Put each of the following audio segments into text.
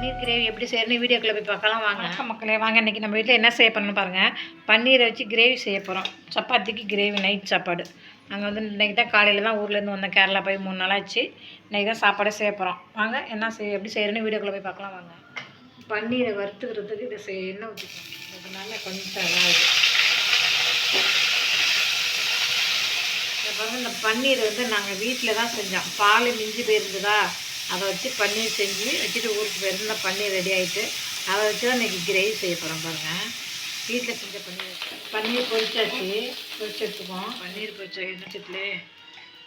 பன்னீர் gravy எப்படி செய்யணும்னு வீடியோக்குள்ளே போய் பார்க்கலாம் வாங்க. வணக்கம் மக்களே வாங்க இன்றைக்கி நம்ம வீட்டில் என்ன செய்ய பண்ணணும் பாருங்கள் பன்னீரை வச்சு கிரேவி செய்ய போகிறோம் சப்பாத்திக்கு கிரேவி நைட் சாப்பாடு. நாங்கள் வந்து இன்றைக்கி தான் காலையில் தான் ஊர்லேருந்து வந்தோம். கேரளா போய் மூணு நாள் ஆச்சு. இன்றைக்கி தான் சாப்பாடே செய்ய போகிறோம் வாங்க என்ன செய்ய எப்படி செய்யணும்னு வீடியோக்குள்ளே போய் பார்க்கலாம் வாங்க. பன்னீரை வறுத்துக்கிறதுக்கு இதை செய்ய எண்ணெய் ஊற்றிக்கணும் அதனால கொஞ்சம் அதாவது இந்த பன்னீர் வந்து நாங்கள் வீட்டில் தான் செஞ்சோம். பால் மிஞ்சி போயிருந்ததா? அதை வச்சு பன்னீர் செஞ்சு வச்சுட்டு ஊருக்கு போயிருந்த பன்னீர் ரெடி ஆகிட்டு அதை வச்சு தான் இன்றைக்கி கிரேவி செய்ய போகிறோம் பாருங்கள் வீட்டில் செஞ்ச பன்னீர் பன்னீர் பொரிச்சாச்சு. பொரிச்சு எடுத்துக்குவோம். பன்னீர் பொரிச்ச எண்ணெச்சத்துலே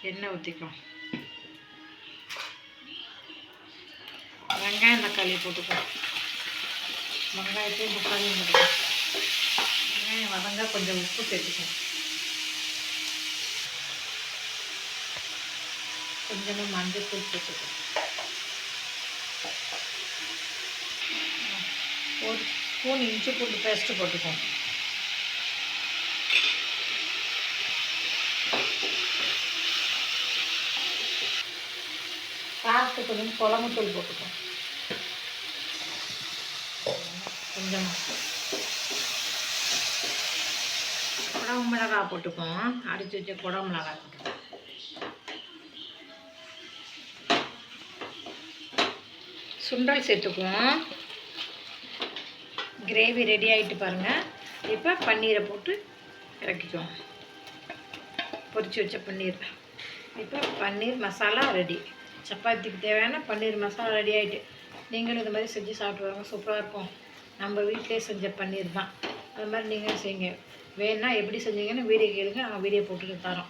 எண்ணெய் ஊற்றிக்கும் வெங்காயம் தக்காளி போட்டுக்குவோம். வெங்காயத்தையும் தக்காளியும் போட்டுக்குவோம். வெங்காயம் வதங்க கொஞ்சம் உப்பு சேர்த்துக்குவோம். கொஞ்சமாக மஞ்சள் தூள் போட்டுக்கணும் ஒரு ஸ்பூன் இஞ்சி பூண்டு பேஸ்ட்டு போட்டுக்கோம் காரத்துக்கு கொஞ்சம் குழம்புத்தூள் போட்டுக்கோம் குடம்பு மிளகாய் போட்டுப்போம் அடித்து வச்ச குடம்பு மிளகாய் போட்டுக்கோம் சுண்டல் சேர்த்துக்குவோம். கிரேவி ரெடி ஆகிட்டு பாருங்கள் இப்போ பன்னீரை போட்டு இறக்கிக்குவோம் பொரிச்சு வச்ச பன்னீர். இப்போ பன்னீர் மசாலா ரெடி சப்பாத்திக்கு தேவையான பன்னீர் மசாலா ரெடி ஆகிட்டு நீங்களும் இந்த மாதிரி செஞ்சு சாப்பிட்டு வாங்க சூப்பராக இருக்கும். நம்ம வீட்டிலே செஞ்ச பன்னீர் தான். அது மாதிரி நீங்களும் செய்யுங்க. வேணால் எப்படி செஞ்சீங்கன்னு வீடியோ கேளுங்க நாங்கள் வீடியோ போட்டுட்டு தரோம்.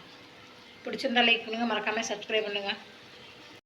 பிடிச்சிருந்தா லைக் பண்ணுங்கள் மறக்காமல் சப்ஸ்கிரைப் பண்ணுங்கள்